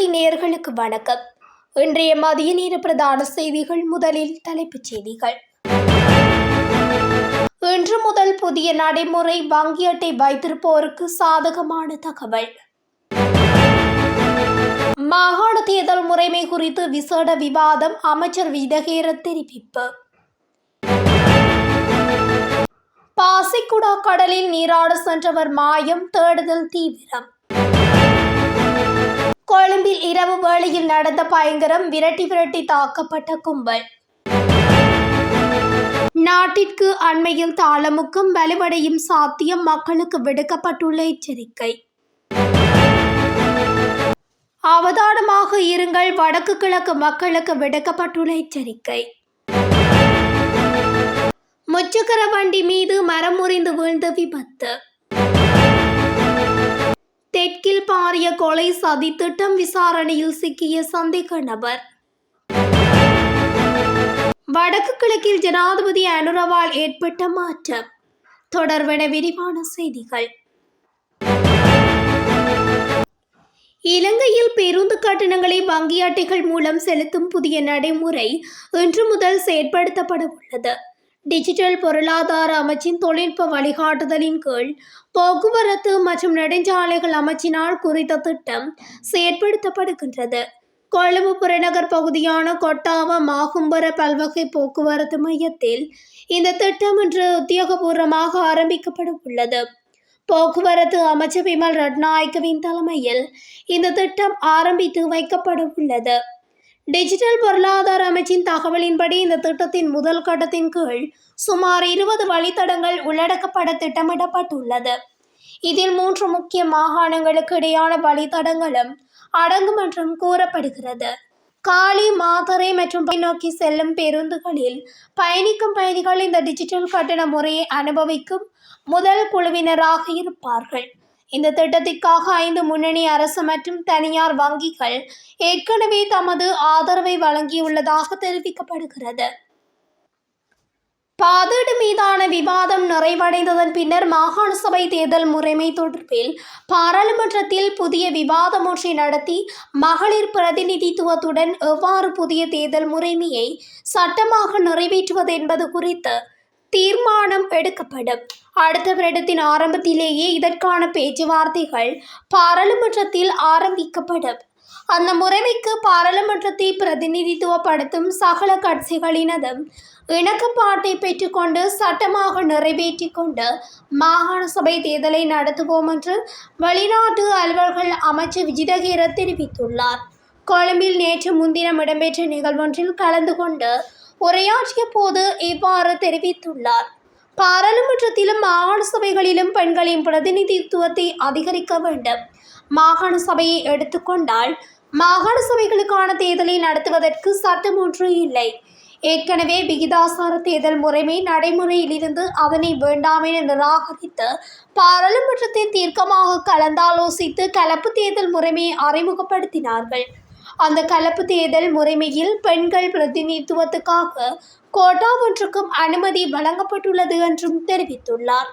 தமிழொலி நேயர்களுக்கு வணக்கம். இன்றைய மதிய நேர பிரதான செய்திகள் முதலில் தலைப்புச் செய்திகள். இன்று முதல் புதிய நடைமுறை வங்கி அட்டை வைத்திருப்போருக்கு சாதகமான தகவல். மாகாண தேர்தல் முறைமை குறித்து விசேட விவாதம் அமைச்சர் விதகேர தெரிவிப்பு. பாசிக்குடா கடலில் நீராட சென்றவர் மாயம் தேடுதல் தீவிரம். கொழும்பில் இரவு வேளையில் நடந்த பயங்கரம் விரட்டி விரட்டி தாக்கப்பட்ட கும்பல். நாட்டிற்கு அண்மையில் தாளமுக்கும் வலுவடையும் சாத்தியம் மக்களுக்கு விடுக்கப்பட்டுள்ள எச்சரிக்கை. அவதானமாக இருங்கள் வடக்கு கிழக்கு மக்களுக்கு விடுக்கப்பட்டுள்ள எச்சரிக்கை. முச்சக்கர வண்டி மீது மரம் முறிந்து வீழ்ந்து விபத்து. தெற்கில் பாரிய கொலை சதி திட்டம் விசாரணையில் சிக்கிய சந்தேக நபர். வடக்கு கிழக்கில் ஜனாதிபதி அனுரவால் ஏற்பட்ட மாற்றம். தொடர்பென விரிவான செய்திகள். இலங்கையில் பேருந்து கட்டணங்களை வங்கி அட்டைகள் மூலம் செலுத்தும் புதிய நடைமுறை இன்று முதல் செயற்படுத்தப்பட உள்ளது டிஜிட்டல் பொருளாதார அமைச்சின் தொழில்நுட்ப வழிகாட்டுதலின் கீழ் போக்குவரத்து மற்றும் நெடுஞ்சாலைகள் அமைச்சினால் குறித்த திட்டம் செயற்படுத்தப்படுகின்றது. கொழும்பு புறநகர் பகுதியான கொட்டாவ மாகும்பர பல்வகை போக்குவரத்து மையத்தில் இந்த திட்டம் இன்று உத்தியோகபூர்வமாக ஆரம்பிக்கப்பட உள்ளது. போக்குவரத்து அமைச்சர் விமல் ரட்நாயக்கவின் தலைமையில் இந்த திட்டம் ஆரம்பித்து வைக்கப்பட உள்ளது. டிஜிட்டல் பொருளாதார அமைச்சின் தகவலின்படி இந்த திட்டத்தின் முதல் கட்டத்தின் கீழ் சுமார் இருபது வழித்தடங்கள் உள்ளடக்கப்பட திட்டமிடப்பட்டுள்ளது. இதில் மூன்று முக்கிய மாகாணங்களுக்கு இடையான வழித்தடங்களும் அடங்கும் என்றும் கூறப்படுகிறது. காலி மாத்தறை மற்றும் நோக்கி செல்லும் பேருந்துகளில் பயணிக்கும் பயணிகள் இந்த டிஜிட்டல் கட்டண முறையை அனுபவிக்கும் முதல் குழுவினராக இருப்பார்கள். இந்த திட்டத்திற்காக ஐந்து முன்னணி அரசு மற்றும் தனியார் வங்கிகள் ஏற்கனவே தமது ஆதரவை வழங்கியுள்ளதாக தெரிவிக்கப்படுகிறது. பாதீடு மீதான விவாதம் நிறைவடைந்ததன் பின்னர் மாகாண சபை தேர்தல் முறைமை தொடர்பில் பாராளுமன்றத்தில் புதிய விவாதம் ஒன்றை நடத்தி மகளிர் பிரதிநிதித்துவத்துடன் எவ்வாறு புதிய தேர்தல் முறைமையை சட்டமாக நிறைவேற்றுவது என்பது குறித்து தீர்மானம் எடுக்கப்படும். அடுத்த வருடத்தின் ஆரம்பத்திலேயே இதற்கான பேச்சுவார்த்தைகள் பாராளுமன்றத்தில் ஆரம்பிக்கப்படும். அந்த முறைமைக்கு பாராளுமன்றத்தை பிரதிநிதித்துவப்படுத்தும் சகல கட்சிகளினதும் இணக்கப்பாட்டை பெற்றுக்கொண்டு சட்டமாக நிறைவேற்றி கொண்டு மாகாண சபை தேர்தலை நடத்துவோம் என்று வெளிநாட்டு அலுவல்கள் அமைச்சர் விஜிதகீர தெரிவித்துள்ளார். கொழும்பில் நேற்று முன்தினம் இடம்பெற்ற நிகழ்வொன்றில் கலந்து கொண்டு உரையாற்றிய போது இவ்வாறு தெரிவித்துள்ளார். பாராளுமன்றத்திலும் மாகாண சபைகளிலும் பெண்களின் பிரதிநிதித்துவத்தை அதிகரிக்க வேண்டும். மாகாண சபையை எடுத்துக்கொண்டால் மாகாண சபைகளுக்கான தேர்தலை நடத்துவதற்கு சட்டம் ஒன்று இல்லை. ஏற்கனவே விகிதாசார தேர்தல் முறைமை நடைமுறையிலிருந்து அதனை வேண்டாம் என நிராகரித்து பாராளுமன்றத்தை தீர்க்கமாக கலந்தாலோசித்து கலப்பு தேர்தல் முறைமையை அறிமுகப்படுத்தினார்கள். அந்த கலப்பு தேர்தல் முறைமையில் பெண்கள் பிரதிநிதித்துவத்துக்காக கோட்டா ஒன்றுக்கும் அனுமதி வழங்கப்பட்டுள்ளது என்றும் தெரிவித்துள்ளார்.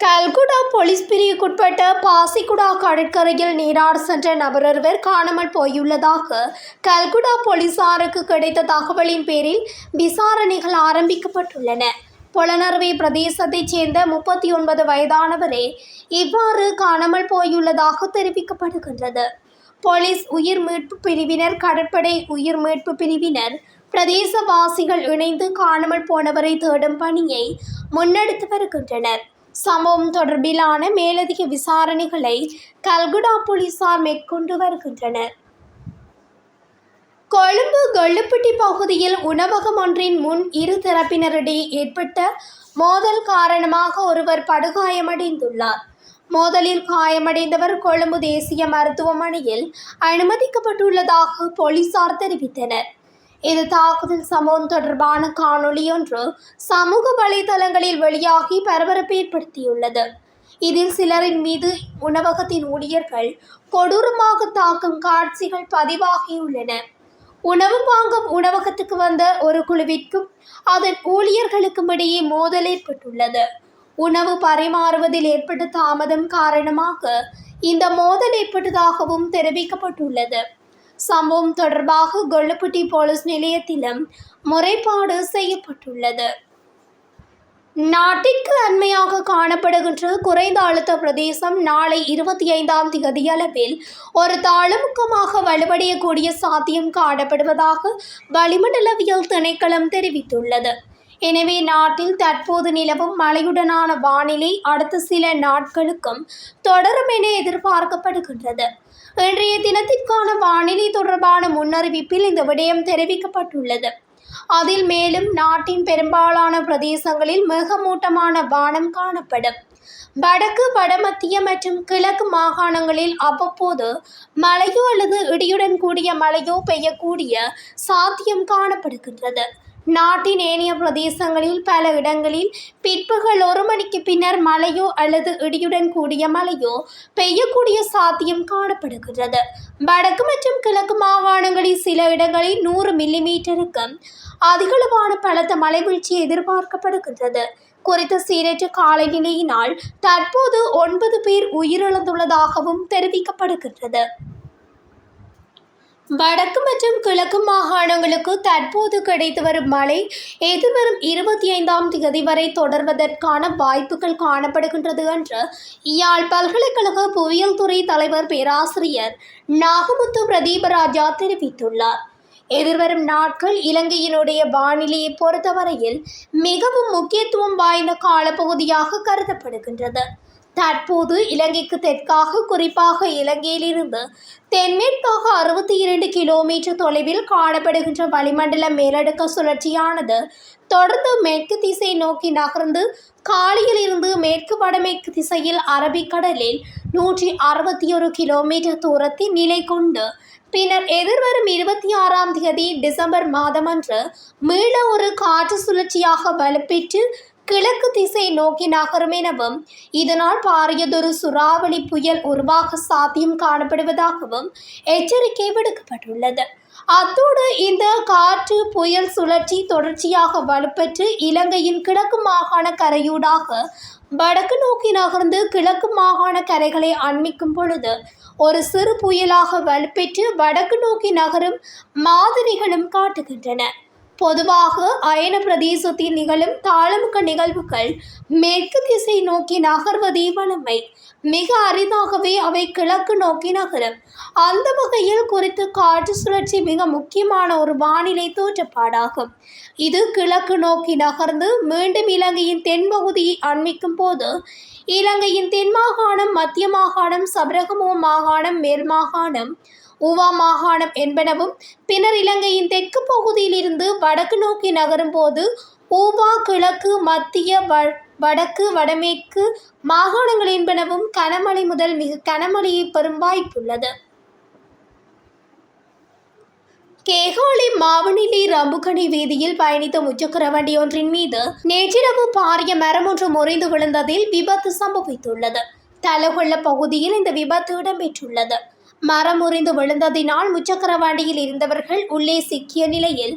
கல்குடா போலீஸ் பிரிவுக்குட்பட்ட பாசிக்குடா கடற்கரையில் நீராட சென்ற நபரொருவர் காணாமல் போயுள்ளதாக கல்குடா போலீசாருக்கு கிடைத்த தகவலின் பேரில் விசாரணைகள் ஆரம்பிக்கப்பட்டுள்ளன. புலனறுவை பிரதேசத்தைச் சேர்ந்த முப்பத்தி ஒன்பது வயதானவரே இவ்வாறு காணாமல் போயுள்ளதாக தெரிவிக்கப்படுகின்றது. போலீஸ் உயிர் மீட்பு பிரிவினர் கடற்படை உயிர் மீட்பு பிரிவினர் பிரதேசவாசிகள் இணைந்து காணாமல் போனவரை தேடும் பணியை முன்னெடுத்து வருகின்றனர். சம்பவம் தொடர்பிலான மேலதிக விசாரணைகளை கல்குடா போலீசார் மேற்கொண்டு வருகின்றனர். கொழும்பு கொள்ளுப்பட்டி பகுதியில் உணவகம் ஒன்றின் முன் இரு தரப்பினரிடையே ஏற்பட்ட மோதல் காரணமாக ஒருவர் படுகாயமடைந்துள்ளார். மோதலில் காயமடைந்தவர் கொழும்பு தேசிய மருத்துவமனையில் அனுமதிக்கப்பட்டுள்ளதாக போலீசார் தெரிவித்தனர். இது தாக்குதல் சம்பவம் தொடர்பான காணொளி ஒன்று சமூக வலைதளங்களில் வெளியாகி பரபரப்பை ஏற்படுத்தியுள்ளது. இதில் சிலரின் மீது உணவகத்தின் ஊழியர்கள் கொடூரமாக தாக்கும் காட்சிகள் பதிவாகியுள்ளன. உணவு வாங்கும் உணவகத்துக்கு வந்த ஒரு குழுவிற்கும் அதன் ஊழியர்களுக்கும் இடையே மோதல் ஏற்பட்டுள்ளது. உணவு பரிமாறுவதில் ஏற்பட்ட தாமதம் காரணமாக இந்த மோதல் ஏற்பட்டதாகவும் தெரிவிக்கப்பட்டுள்ளது. சம்பவம் தொடர்பாக கொள்ளுப்பட்டி போலீஸ் நிலையத்திலும் முறைப்பாடு செய்யப்பட்டுள்ளது. நாட்டிற்கு அண்மையாக காணப்படுகின்ற குறைந்த அழுத்த பிரதேசம் நாளை இருபத்தி ஐந்தாம் தேதி அளவில் ஒரு தாளமுக்கமாக வலுவடையக்கூடிய சாத்தியம் காணப்படுவதாக வளிமண்டலவியல் திணைக்களம் தெரிவித்துள்ளது. எனவே நாட்டில் தற்போது நிலவும் மழையுடனான வானிலை அடுத்த சில நாட்களுக்கும் தொடரும் என எதிர்பார்க்கப்படுகின்றது. இன்றைய தினத்திற்கான வானிலை தொடர்பான முன்னறிவிப்பில் இந்த விடயம் தெரிவிக்கப்பட்டுள்ளது. அதில் மேலும் நாட்டின் பெரும்பாலான பிரதேசங்களில் மிகமூட்டமான வானம் காணப்படும். வடக்கு வடமத்திய மற்றும் கிழக்கு மாகாணங்களில் அவ்வப்போது மழையோ அல்லது இடியுடன் கூடிய மழையோ பெய்யக்கூடிய சாத்தியம் காணப்படுகின்றது. நாட்டின் ஏனைய பிரதேசங்களில் பல இடங்களில் பிற்பகல் ஒரு மணிக்கு பின்னர் மழையோ அல்லது இடியுடன் கூடிய மழையோ பெய்யக்கூடிய சாத்தியம் காணப்படுகின்றது. வடக்கு மற்றும் கிழக்கு மாகாணங்களில் சில இடங்களில் நூறு மில்லிமீட்டருக்கும் அதிகளவான பலத்த மழைவீழ்ச்சி எதிர்பார்க்கப்படுகின்றது. குறித்த சீரற்ற காலநிலையினால் தற்போது ஒன்பது பேர் உயிரிழந்துள்ளதாகவும் தெரிவிக்கப்படுகின்றது. வடக்கு மற்றும் கிழக்கு மாகாணங்களுக்கு தற்போது கிடைத்து வரும் மழை எதிர்வரும் இருபத்தி ஐந்தாம் தேதி வரை தொடர்வதற்கான வாய்ப்புகள் காணப்படுகின்றது என்று யாழ் பல்கலைக்கழக புவியியல் துறை தலைவர் பேராசிரியர் நாகமுத்து பிரதீபராஜா தெரிவித்துள்ளார். எதிர்வரும் நாட்கள் இலங்கையினுடைய வானிலையை பொறுத்தவரையில் மிகவும் முக்கியத்துவம் வாய்ந்த காலப்பகுதியாக கருதப்படுகின்றது. தற்போது இலங்கைக்கு தெற்காக குறிப்பாக இலங்கையிலிருந்து தென்மேற்காக அறுபத்தி இரண்டு கிலோமீட்டர் தொலைவில் காணப்படுகின்ற வளிமண்டல மேலடுக்க சுழற்சியானது தொடர்ந்து மேற்கு திசை நோக்கி நகர்ந்து காலியிலிருந்து மேற்கு வடமேற்கு திசையில் அரபிக்கடலில் நூற்றி அறுபத்தி ஒரு கிலோமீட்டர் தூரத்தில் நிலை கொண்டு பின்னர் எதிர்வரும் இருபத்தி ஆறாம் தேதி டிசம்பர் மாதமன்று மீள ஒரு காற்று சுழற்சியாக வலுப்பெற்று கிழக்கு திசை நோக்கி நகரும் எனவும் இதனால் பாரியதொரு சுறாவளி புயல் உருவாக சாத்தியம் காணப்படுவதாகவும் எச்சரிக்கை விடுக்கப்பட்டுள்ளது. அத்தோடு இந்த காற்று புயல் சுழற்சி தொடர்ச்சியாக வலுப்பெற்று இலங்கையின் கிழக்கு மாகாண கரையூடாக வடக்கு நோக்கி நகர்ந்து கிழக்கு மாகாண கரைகளை அண்மிக்கும் பொழுது ஒரு சிறு புயலாக வலுப்பெற்று வடக்கு நோக்கி நகரும் மாதிரிகளும் காட்டுகின்றன. பொதுவாக அயன பிரதேசத்தில் நிகழும் தாளமுக நிகழ்வுகள் மேற்கு திசை நோக்கி நகர்வதே வளமை மிக அரிதாகவே அவை கிழக்கு நோக்கி நகரும். அந்த வகையில் குறித்து காற்று சுழற்சி மிக முக்கியமான ஒரு வானிலை தோற்றப்பாடாகும். இது கிழக்கு நோக்கி நகர்ந்து மீண்டும் இலங்கையின் தென்பகுதியை அண்மிக்கும் போது இலங்கையின் தென் மாகாணம் மத்திய மாகாணம் சபரகமோ மாகாணம் மேல் மாகாணம் உவா மாகாணம் என்பனவும் பின்னர் இலங்கையின் தெற்கு பகுதியிலிருந்து வடக்கு நோக்கி நகரும் போது ஊவா கிழக்கு மத்திய வ வடக்கு வடமேற்கு மாகாணங்கள் என்பனவும் கனமழை முதல் மிக கனமழையை பெறும் வாய்ப்புள்ளது. கேகாலி மாவனிலி ரம்புகணி வீதியில் பயணித்த முச்சக்கர வண்டி ஒன்றின் மீது நேற்றிரவு பாரிய மரம் ஒன்று முறிந்து விழுந்ததில் விபத்து சம்பவித்துள்ளது. தலகொள்ள பகுதியில் இந்த விபத்து இடம்பெற்றுள்ளது. மரம் உறிந்து விழுந்ததினால் முச்சக்கர வண்டியில் இருந்தவர்கள் உள்ளே சிக்கிய நிலையில்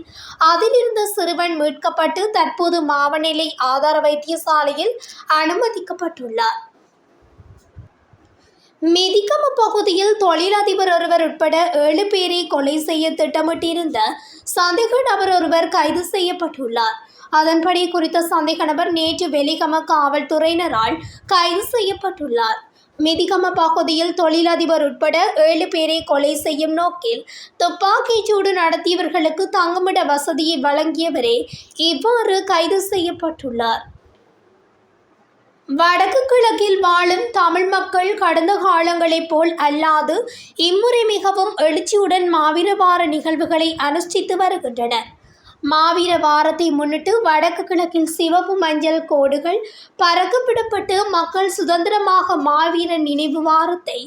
அதிலிருந்த சிறுவன் மீட்கப்பட்டு தற்போது மாவநிலை ஆதார வைத்தியசாலையில் அனுமதிக்கப்பட்டுள்ளார். மிதிகம பகுதியில் தொழிலதிபர் ஒருவர் உட்பட ஏழு பேரை கொலை செய்ய திட்டமிட்டிருந்த சந்தேக நபர் ஒருவர் கைது செய்யப்பட்டுள்ளார். அதன்படி குறித்த சந்தேக நபர் நேற்று வெலிகம காவல்துறையினரால் கைது செய்யப்பட்டுள்ளார். மிதிகம பகுதியில் தொழிலதிபர் உட்பட ஏழு பேரை கொலை செய்யும் நோக்கில் துப்பாக்கிச் சூடு நடத்தியவர்களுக்கு தங்குமிட வசதியை வழங்கியவரே இவ்வாறு கைது செய்யப்பட்டுள்ளார். வடக்கு கிழக்கில் வாழும் தமிழ் மக்கள் கடந்த காலங்களைப் போல் அல்லாது இம்முறை மிகவும் எழுச்சியுடன் மாவீர வார நிகழ்வுகளை அனுஷ்டித்து வருகின்றனர். மாவீர வாரத்தை முன்னிட்டு வடக்கு கிழக்கில் சிவப்பு மஞ்சள் கோடுகள் பறக்கப்படப்பட்டு மக்கள் சுதந்திரமாக மாவீர நினைவு வாரத்தை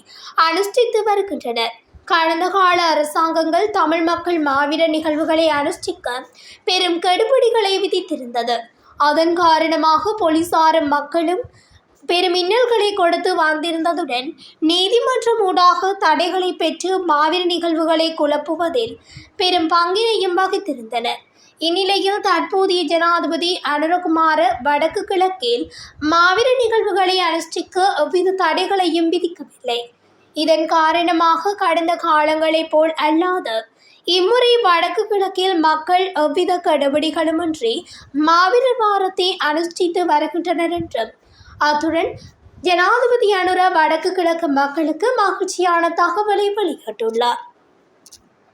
அனுஷ்டித்து வருகின்றனர். கடந்த கால அரசாங்கங்கள் தமிழ் மக்கள் மாவீர நிகழ்வுகளை அனுஷ்டிக்க பெரும் கெடுபிடிகளை விதித்திருந்தது. அதன் காரணமாக போலீசாரும் மக்களும் பெரும் இன்னல்களை கொடுத்து வந்திருந்ததுடன் நீதிமன்றம் ஊடாக தடைகளை பெற்று மாவீர நிகழ்வுகளை குழப்புவதில் பெரும் பங்கினையும் வகித்திருந்தனர். இந்நிலையில் தற்போதைய ஜனாதிபதி அனுரகுமார வடக்கு கிழக்கில் மாவீர நிகழ்வுகளை அனுஷ்டிக்க எவ்வித தடைகளையும் விதிக்கவில்லை. இதன் காரணமாக கடந்த காலங்களைப் போல் அல்லாது இம்முறை வடக்கு கிழக்கில் மக்கள் எவ்வித கடுபிடிகளுமின்றி மாவீரர் வாரத்தை அனுஷ்டித்து வருகின்றனர் என்றும் அத்துடன் ஜனாதிபதி அனுர வடக்கு கிழக்கு மக்களுக்கு மகிழ்ச்சியான தகவலை வெளியிட்டுள்ளார்.